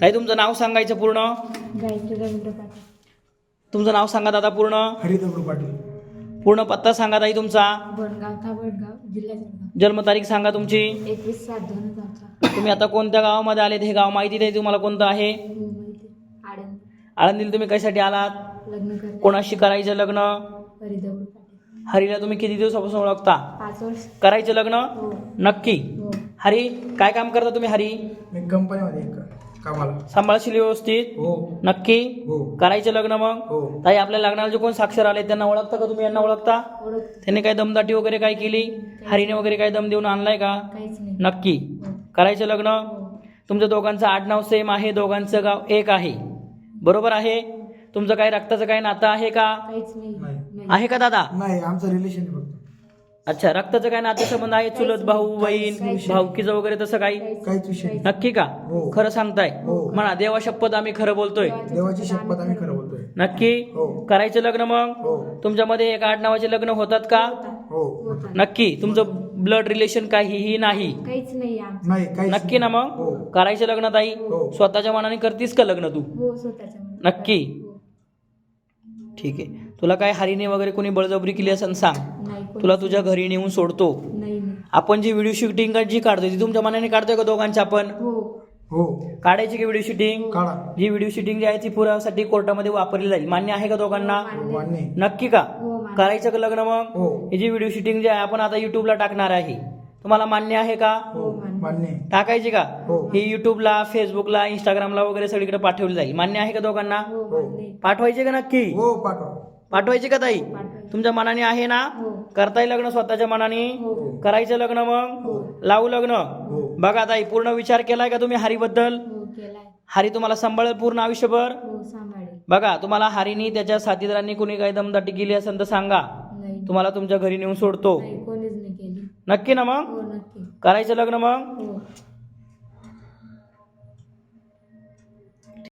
ताई तुमचं नाव सांगायचं पूर्ण? गायत्री रवींद्र पाटील. तुमचं नाव सांगा दादा पूर्ण? हरिदगडू पाटील. पूर्ण पत्ता सांगा ताई तुमचा. बनगाव था वडगाव जिल्हा जळगाव. जन्मतारीख सांगा तुमची. एकवीस सात दोन हजार अठरा. तुम्ही आता कोणत्या गावामध्ये आलेत? हे गाव माहिती आहे तुम्हाला कोणतं आहे? हो आडंद आळंदीला तुम्ही कशासाठी आलात? लग्न कोणाशी करायचं लग्न? हरिदगडू पाटील. हरीला तुम्ही किती दिवसापासून ओळखता? पाच वर्ष. करायचं लग्न? हो. नक्की. हो हरी काय काम करता तुम्ही हरी? मी कंपनीमध्ये एक कामाला. सांभाळशील व्यवस्थित? हो. नक्की? हो. करायचं लग्न मग? हो. ताई आपल्या लग्नाला जे कोण साक्षर आले त्यांना ओळखता का तुम्ही? यांना ओळखता? त्यांनी काय दमदाटी वगैरे काय केली? हरीने वगैरे काय दम देऊन आणलाय का? काहीच नाही. नक्की. हो. करायचं लग्न? हो. तुमच्या दोघांचं आडनाव सेम आहे दोघांचं गाव एक आहे. बरोबर आहे? तुमचं काय रक्ताचं काय नातं आहे का? काहीच नाही. नाही. नाही आहे का दादा? नाही आमचं रिलेशन फक्त. अच्छा रक्ताचं काय नाते संबंध आहे चुलत भाऊ बहीण भाऊकीचं वगैरे तसं काही? काहीच- काहीच विषय नाही. नक्की का? हो. खरं सांगताय. हो. म्हणा देवा शपथ आम्ही खरं बोलतोय. देवाची शपथ आम्ही खरं बोलतोय. नक्की? हो. करायचं लग्न मग? हो. तुमच्यामध्ये एक आडनावाचे लग्न होतात का? हो होता. नक्की? तुमचं ब्लड रिलेशन काहीही नाही? काहीच नाही आमचं. नाही काही नक्की ना मग? हो. करायचं लग्न ताई? हो. स्वतःच्या मनाने करतीस का लग्न तू? हो स्वतःच्या मनात. नक्की. हो. ठीक आहे. तुला काय हरीने वगैरे कोणी बळजबरी केली असेल सांग. नाही कोणी- तुला तुझ्या घरी नेऊन सोडतो. नाही नाही. आपण जी व्हिडिओ शूटिंग जी काढतोय ती तुमच्या मनाने काढतोय का दोघांची आपण? हो. हो. काढायची की व्हिडिओ शूटिंग काढा. जी व्हिडिओ शूटिंग जी आहे ती पुराव्यासाठी कोर्टामध्ये वापरली जाईल. मान्य आहे का दोघांना? मान्य. आहे. नक्की का? हो मान्य. करायचं का लग्न मग? हो. ही जी व्हिडिओ शूटिंग जी आहे आपण आता युट्यूबला टाकणार आहे. तुम्हाला मान्य आहे का? हो मान्य. मान्य. आहे. टाकायची का? हो. ही युट्यूबला फेसबुकला इंस्टाग्रामला वगैरे सगळीकडे पाठवली जाईल. मान्य आहे का दोघांना? हो मान्य. पाठवायची का नक्की? हो पाठवा. पाठवायची का ताई. तुमच्या मनाने आहे ना? हो. करताय लग्न स्वतःच्या मनाने? हो. करायचं लग्न मग? लावू लग्न? हो. बघा ताई पूर्ण विचार केलाय का तुम्ही हरीबद्दल? हो हरी तुम्हाला सांभाळेल पूर्ण आयुष्यभर? हो बघा तुम्हाला हरीनी त्याच्या साथीदारांनी कुणी काही दमदाटी केली असेल तर सांगा. तुम्हाला तुमच्या घरी नेऊन सोडतो. नक्की ना मग? हो करायचं लग्न मग? हो.